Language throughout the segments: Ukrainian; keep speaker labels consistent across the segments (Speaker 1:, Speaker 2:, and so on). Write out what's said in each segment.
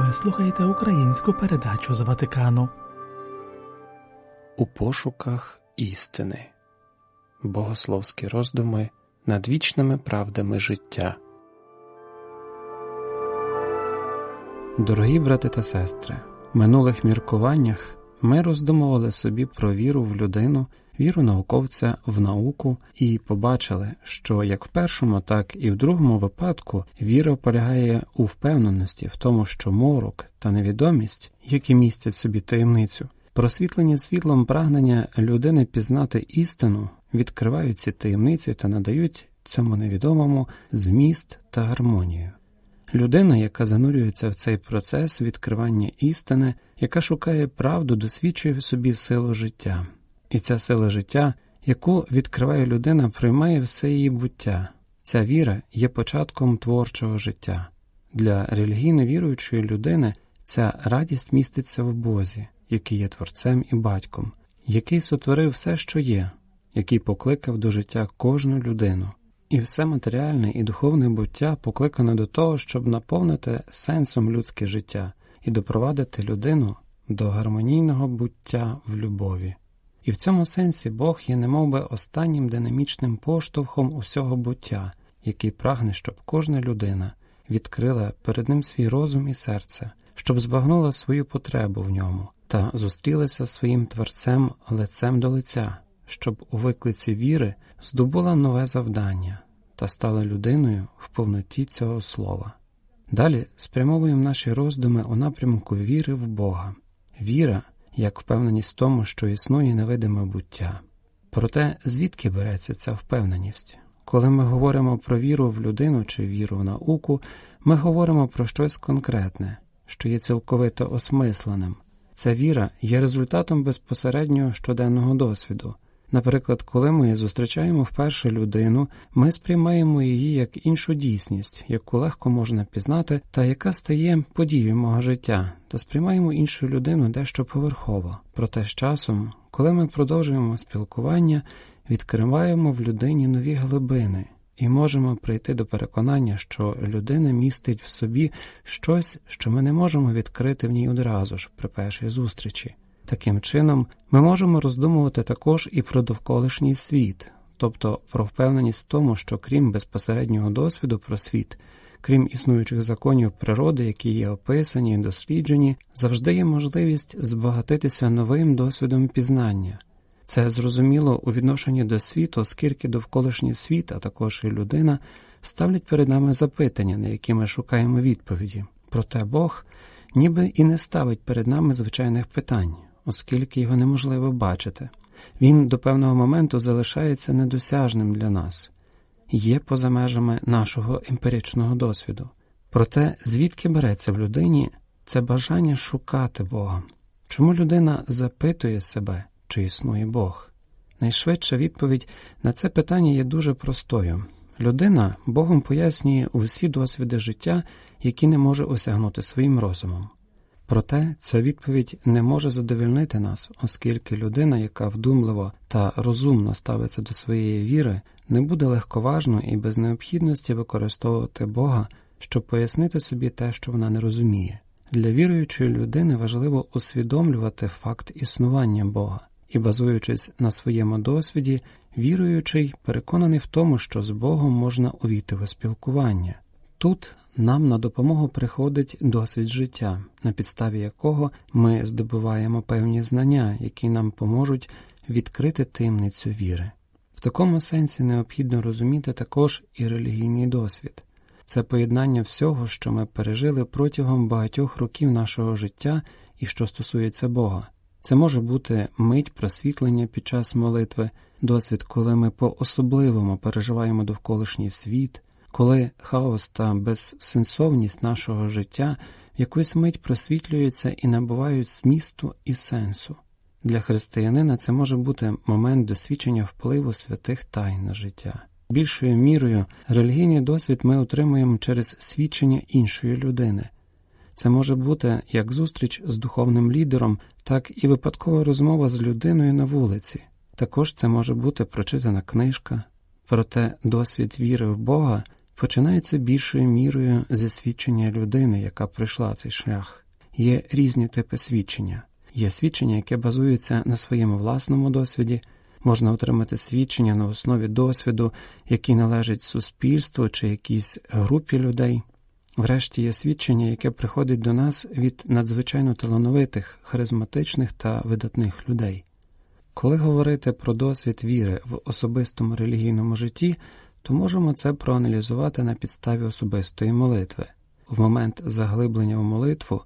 Speaker 1: Ви слухаєте українську передачу з Ватикану.
Speaker 2: У пошуках істини. Богословські роздуми над вічними правдами життя. Дорогі брати та сестри, в минулих міркуваннях ми роздумували собі про віру в людину, віру науковця в науку і побачили, що як в першому, так і в другому випадку віра полягає у впевненості в тому, що морок та невідомість, які містять собі таємницю, просвітлені світлом прагнення людини пізнати істину, відкривають ці таємниці та надають цьому невідомому зміст та гармонію. Людина, яка занурюється в цей процес відкривання істини, яка шукає правду, досвідчує в собі силу життя, і ця сила життя, яку відкриває людина, приймає все її буття. Ця віра є початком творчого життя. Для релігійно віруючої людини ця радість міститься в Бозі, який є творцем і батьком, який сотворив все, що є, який покликав до життя кожну людину. І все матеріальне і духовне буття покликане до того, щоб наповнити сенсом людське життя і допровадити людину до гармонійного буття в любові. І в цьому сенсі Бог є немовби останнім динамічним поштовхом усього буття, який прагне, щоб кожна людина відкрила перед ним свій розум і серце, щоб збагнула свою потребу в ньому та зустрілася своїм творцем лицем до лиця, щоб у виклиці віри здобула нове завдання та стала людиною в повноті цього слова. Далі спрямовуємо наші роздуми у напрямку віри в Бога, віра як впевненість в тому, що існує невидиме буття. Проте звідки береться ця впевненість? Коли ми говоримо про віру в людину чи віру в науку, ми говоримо про щось конкретне, що є цілковито осмисленим. Ця віра є результатом безпосереднього щоденного досвіду. Наприклад, коли ми зустрічаємо вперше людину, ми сприймаємо її як іншу дійсність, яку легко можна пізнати, та яка стає подією мого життя, та сприймаємо іншу людину дещо поверхово. Проте з часом, коли ми продовжуємо спілкування, відкриваємо в людині нові глибини і можемо прийти до переконання, що людина містить в собі щось, що ми не можемо відкрити в ній одразу ж при першій зустрічі. Таким чином, ми можемо роздумувати також і про довколишній світ, тобто про впевненість в тому, що крім безпосереднього досвіду про світ, крім існуючих законів природи, які є описані і досліджені, завжди є можливість збагатитися новим досвідом пізнання. Це зрозуміло у відношенні до світу, оскільки довколишній світ, а також і людина, ставлять перед нами запитання, на які ми шукаємо відповіді. Проте Бог ніби і не ставить перед нами звичайних питань оскільки його неможливо бачити. Він до певного моменту залишається недосяжним для нас, є поза межами нашого емпіричного досвіду. Проте, звідки береться в людині це бажання шукати Бога? Чому людина запитує себе, чи існує Бог? Найшвидша відповідь на це питання є дуже простою. Людина Богом пояснює усі досвіди життя, які не може осягнути своїм розумом. Проте ця відповідь не може задовольнити нас, оскільки людина, яка вдумливо та розумно ставиться до своєї віри, не буде легковажно і без необхідності використовувати Бога, щоб пояснити собі те, що вона не розуміє. Для віруючої людини важливо усвідомлювати факт існування Бога і, базуючись на своєму досвіді, віруючий переконаний в тому, що з Богом можна увійти в спілкування. Тут нам на допомогу приходить досвід життя, на підставі якого ми здобуваємо певні знання, які нам поможуть відкрити таємницю віри. В такому сенсі необхідно розуміти також і релігійний досвід це поєднання всього, що ми пережили протягом багатьох років нашого життя і що стосується Бога. Це може бути мить просвітлення під час молитви, досвід, коли ми по особливому переживаємо довколишній світ коли хаос та безсенсовність нашого життя в якусь мить просвітлюються і набувають змісту і сенсу. Для християнина це може бути момент досвідчення впливу святих тайн на життя. Більшою мірою релігійний досвід ми отримуємо через свідчення іншої людини. Це може бути як зустріч з духовним лідером, так і випадкова розмова з людиною на вулиці. Також це може бути прочитана книжка, проте досвід віри в Бога починається більшою мірою зі свідчення людини, яка пройшла цей шлях. Є різні типи свідчення. Є свідчення, яке базується на своєму власному досвіді, можна отримати свідчення на основі досвіду, який належить суспільству чи якійсь групі людей. Врешті є свідчення, яке приходить до нас від надзвичайно талановитих, харизматичних та видатних людей. Коли говорити про досвід віри в особистому релігійному житті, то можемо це проаналізувати на підставі особистої молитви. В момент заглиблення в молитву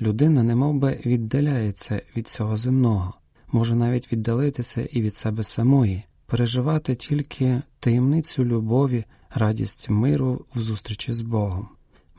Speaker 2: людина немовби віддаляється від цього земного, може навіть віддалитися і від себе самої, переживати тільки таємницю любові, радість миру в зустрічі з Богом.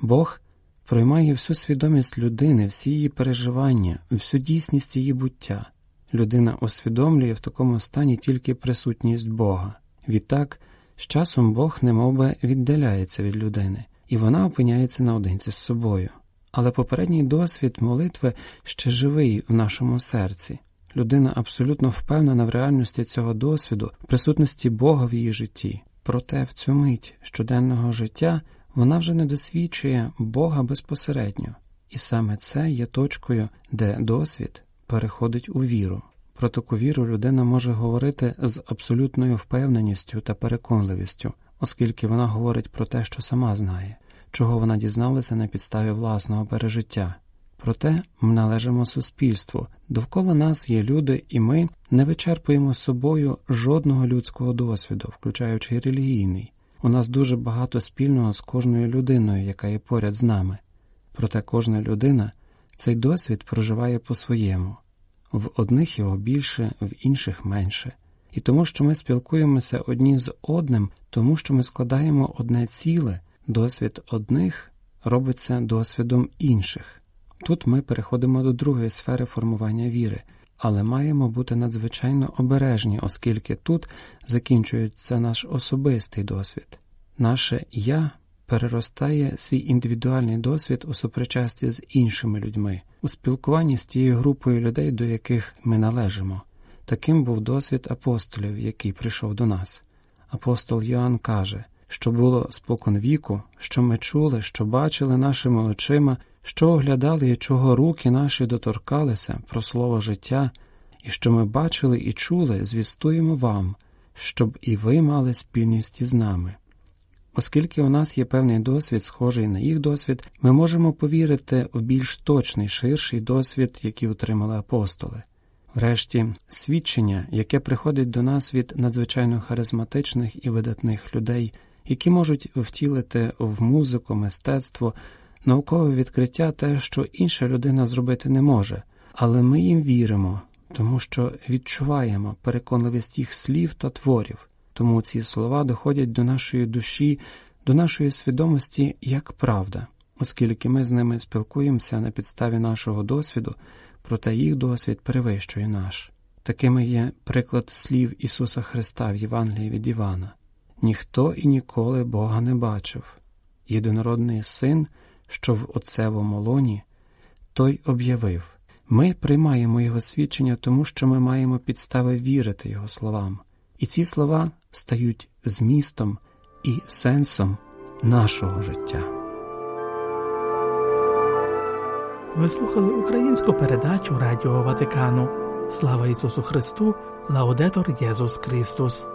Speaker 2: Бог приймає всю свідомість людини, всі її переживання, всю дійсність її буття. Людина усвідомлює в такому стані тільки присутність Бога. Відтак, з часом Бог немовби віддаляється від людини, і вона опиняється наодинці з собою. Але попередній досвід молитви ще живий в нашому серці. Людина абсолютно впевнена в реальності цього досвіду, присутності Бога в її житті. Проте в цю мить щоденного життя вона вже не досвідчує Бога безпосередньо, і саме це є точкою, де досвід переходить у віру. Про таку віру людина може говорити з абсолютною впевненістю та переконливістю, оскільки вона говорить про те, що сама знає, чого вона дізналася на підставі власного пережиття. Проте ми належимо суспільству, довкола нас є люди, і ми не вичерпуємо собою жодного людського досвіду, включаючи й релігійний. У нас дуже багато спільного з кожною людиною, яка є поряд з нами. Проте кожна людина цей досвід проживає по-своєму, в одних його більше, в інших менше. І тому, що ми спілкуємося одні з одним, тому що ми складаємо одне ціле, досвід одних робиться досвідом інших. Тут ми переходимо до другої сфери формування віри, але маємо бути надзвичайно обережні, оскільки тут закінчується наш особистий досвід. Наше я переростає свій індивідуальний досвід у супричасті з іншими людьми, у спілкуванні з тією групою людей, до яких ми належимо. Таким був досвід апостолів, який прийшов до нас. Апостол Йоанн каже, що було спокон віку, що ми чули, що бачили нашими очима, що оглядали і чого руки наші доторкалися про слово життя, і що ми бачили і чули, звістуємо вам, щоб і ви мали спільність із нами. Оскільки у нас є певний досвід, схожий на їх досвід, ми можемо повірити в більш точний, ширший досвід, який отримали апостоли. Врешті, свідчення, яке приходить до нас від надзвичайно харизматичних і видатних людей, які можуть втілити в музику, мистецтво, наукове відкриття те, що інша людина зробити не може, але ми їм віримо, тому що відчуваємо переконливість їх слів та творів. Тому ці слова доходять до нашої душі, до нашої свідомості як правда, оскільки ми з ними спілкуємося на підставі нашого досвіду, проте їх досвід перевищує наш. Такими є приклад слів Ісуса Христа в Євангелії від Івана ніхто і ніколи Бога не бачив. Єдинородний син, що в Отцевому лоні, той об'явив ми приймаємо Його свідчення, тому що ми маємо підстави вірити Його словам, і ці слова стають змістом і сенсом нашого життя.
Speaker 1: Ви слухали українську передачу Радіо Ватикану. Слава Ісусу Христу, Лаудетор Єсус Христос.